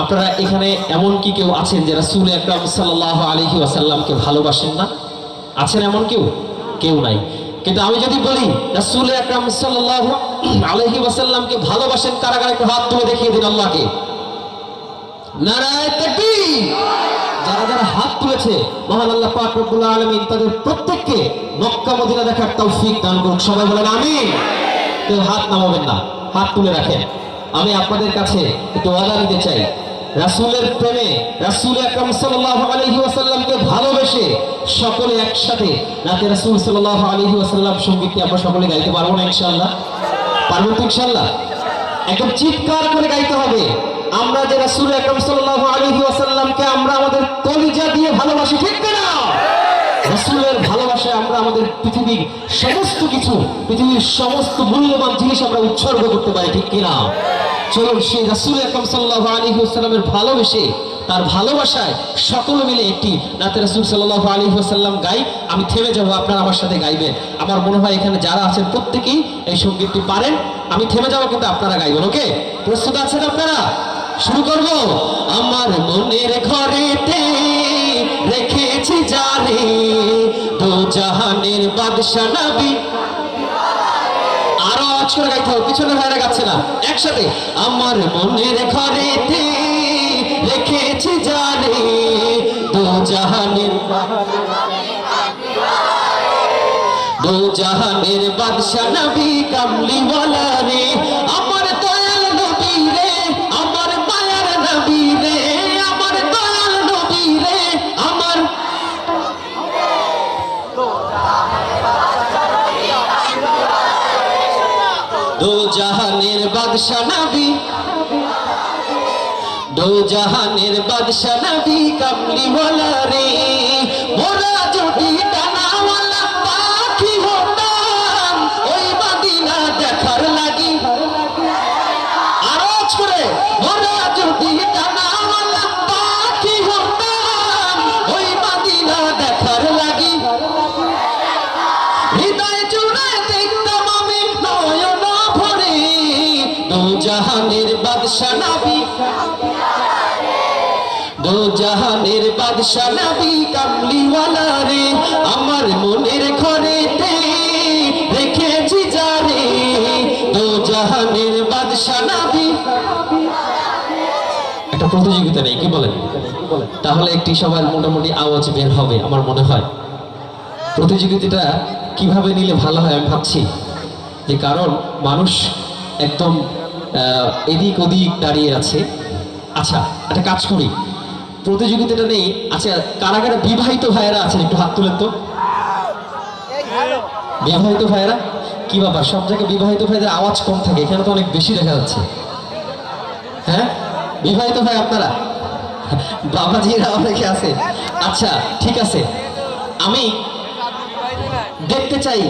আপনারা এখানে এমন কি কেউ আছেন যে রাসূল আকরাম সাল্লাল্লাহু আলাইহি ওয়াসাল্লামকে ভালোবাসেন না? আছেন এমন কেউ? কেউ নাই। কিন্তু আমি যদি বলি, রাসূল আকরাম সাল্লাল্লাহু আলাইহি ওয়াসাল্লামকে ভালোবাসেন কারা কারা একটু হাত তুলে দেখিয়ে দিন আল্লাহকে। যারা যারা হাত তুলেছে, মহান আল্লাহ পাক রব্বুল তাদের প্রত্যেককে মক্কা, মদিনা দেখার তৌফিক দান করুক। সবাই বলেন আমিন। কেউ হাত নামাবেন না, হাত তুলে রাখেন। আমি আপনাদের কাছে একটু ওয়াদা নিতে চাই। রাসূলের প্রেমে রাসূল আকরাম সাল্লাল্লাহু আলাইহি ওয়াসাল্লামকে ভালোবেসে সকলে একসাথে রাতে রাসূল সাল্লাল্লাহু আলাইহি ওয়াসাল্লাম সঙ্গীতটি আমরা সকলে গাইতে পারব না ইনশাআল্লাহ। পারব তো একদম চিৎকার করে গাইতে হবে। আমরা যে রাসূল আকরাম সাল্লাল্লাহু আলাইহি ওয়াসাল্লামকে আমরা আমাদের কলিজা দিয়ে ভালোবাসি, ঠিক না রাসূলের ভালোবাসায় আমরা আমাদের পৃথিবীর সমস্ত কিছু, পৃথিবীর সমস্ত মূল্যবান জিনিস আমরা উৎসর্গ করতে পারি, ঠিক কিনা? চলুন সেই রাসূল আকরাম সাল্লাল্লাহু আলাইহি ওয়াসাল্লামের ভালোবেসে তার ভালোবাসায় সকলে মিলে একটি রাতে রাসূল সাল্লাল্লাহু আলাইহি ওয়াসাল্লাম গাই আমি থেমে যাব, আপনারা আমার সাথে গাইবেন। আমার মনে হয় এখানে যারা আছেন প্রত্যেকেই এই সঙ্গীতটি পারেন। আমি থেমে যাব কিন্তু আপনারা গাইবেন, ওকে? প্রস্তুত আছেন আপনারা? শুরু করব। আমার মনের ঘরেতে রেখেছি জানে দো জাহানের বাদশা নবী আরও আওয়াজ করে গাইতে হবে পিছনে ভাইরা গাচ্ছে না। একসাথে। আমার মনের ঘরেতে রেখেছি জানে, দু জাহানের দু জাহানের বাদশা নবী কামলিওয়ালা। বাদশা নবী। দো জাহানের বাদশা নবী কামলিওয়ালা রে। মোরা যদি ডানাওয়ালা পাখি হতাম, ওই মদিনা দেখার লাগি। আরজ করে, মোরা যদি ডানাওয়ালা পাখি হতাম, ওই মদিনা দেখার লাগি। হৃদয় জুড়ে বাদশা জাহানের বাদশা নবী, কামলিওয়ালা রে, আমার মনের ঘরেতে রেখেছি যারে দো জাহানের বাদশা নবী। একটা প্রতিযোগিতা নেই, কি বলেন? তাহলে একটি সবার মোটামুটি আওয়াজ বের হবে, আমার মনে হয়। প্রতিযোগিতাটা কীভাবে নিলে ভালো হয় আমি ভাবছি। যে কারণ মানুষ একদম এদিক ওদিক দাঁড়িয়ে আছে। আচ্ছা একটা কাজ করি। প্রতিযোগিতাটা নেই। আচ্ছা কারা কারা বিবাহিত ভাইয়েরা আছেন একটু হাত তুলেন তো। বিবাহিত ভাইয়েরা? কি ব্যাপার? সব জায়গায় বিবাহিত ভাইদের আওয়াজ কম থাকে এখানে তো অনেক বেশি দেখা যাচ্ছে। হ্যাঁ? বিবাহিত ভাই আপনারা? বাবাজিরা অনেকে আছে। আচ্ছা ঠিক আছে। আমি দেখতে চাই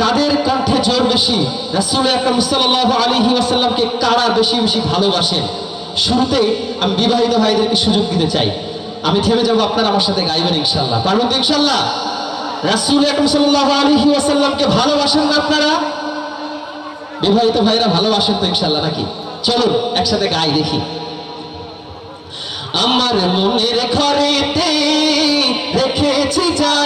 কাদের কণ্ঠে জোর বেশি রাসূল আকরাম সাল্লাল্লাহু আলাইহি ওয়াসাল্লামকে কারা বেশি বেশি ভালোবাসেন? শুরুতে আমি বিবাহিত ভাইদেরকে সুযোগ দিতে চাই। আমি থেমে যাব আপনারা আমার সাথে গাইবেন ইনশাআল্লাহ। পারবেন তো ইনশাআল্লাহ? রাসূল আকরাম সাল্লাল্লাহু আলাইহি ওয়াসাল্লামকে ভালোবাসেন না আপনারা? বিবাহিত ভাইরা ভালোবাসেন তো ইনশাআল্লাহ নাকি? চলুন, একসাথে গাই দেখি। আমার মনের ঘরেতে রেখেছি যারে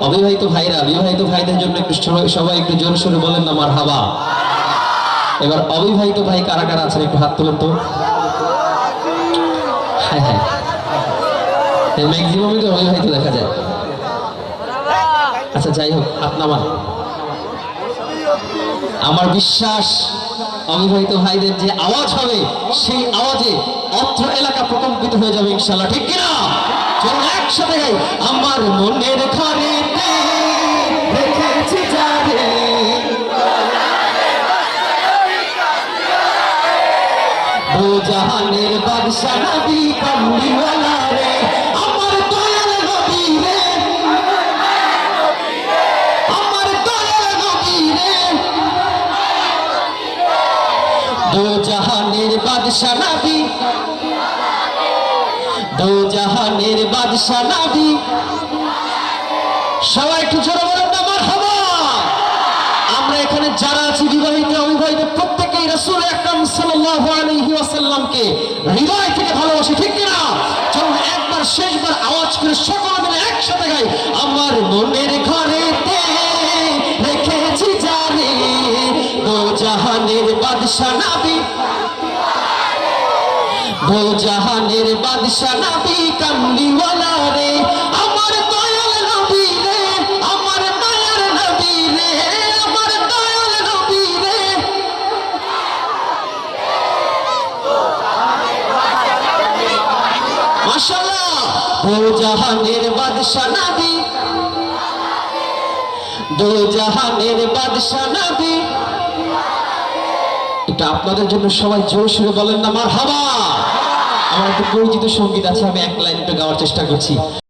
অবিবাহিত ভাইরা, বিবাহিত ভাইদের জন্য একটু সবাই- একটু জোরে সোরে বলেন না আমার হাবা এবার অবিবাহিত ভাই কারা কারা আছেন একটু হাত তোলেন তো। হ্যাঁ হ্যাঁ। ম্যাক্সিমামই তো অবিবাহিত দেখা যায়। আচ্ছা যাই হোক, আপনার আমার বিশ্বাস অবিবাহিত ভাইদের যে আওয়াজ হবে, সেই আওয়াজে অর্থ এলাকা প্রকম্পিত হয়ে যাবে ইনশাল্লাহ ঠিক কিনা? চলুন একসাথে গাই। আমার মনের ঘরে জাহানের বাদশা নবী কামলিওয়ালা রে। দো জাহানের নবী। সবাই একটু জোরে বলেন না মারহাবা! আমরা এখানে যারা আছি, বিবাহিত অবিবাহিত, প্রত্যেকেই রাসূল আকরাম সাল্লাল্লাহু আলাইহি ওয়াসাল্লামকে হৃদয় থেকে ভালোবাসি, ঠিক কি না চলুন, একবার, শেষবার আওয়াজ করে সকলে মিলে একসাথে গাই। আমার মনের ঘরেতে রেখেছি জানে দো জাহানের বাদশা নবী। দো জাহানের বাদশা নবী কামলিওয়ালা রে। আমার দয়াল নবী রে, আমার মায়ার নবী রে, আমার দয়াল নবী রে। মাশাআল্লাহ দো জাহানের বাদশা নবী দো জাহানের বাদশা নবী এটা আপনাদের জন্য সবাই জোর সুরে বলেন না মার হাবা আমার একটু পরিচিত সংগীত আছে, আমি এক লাইন একটু গাওয়ার চেষ্টা করছি।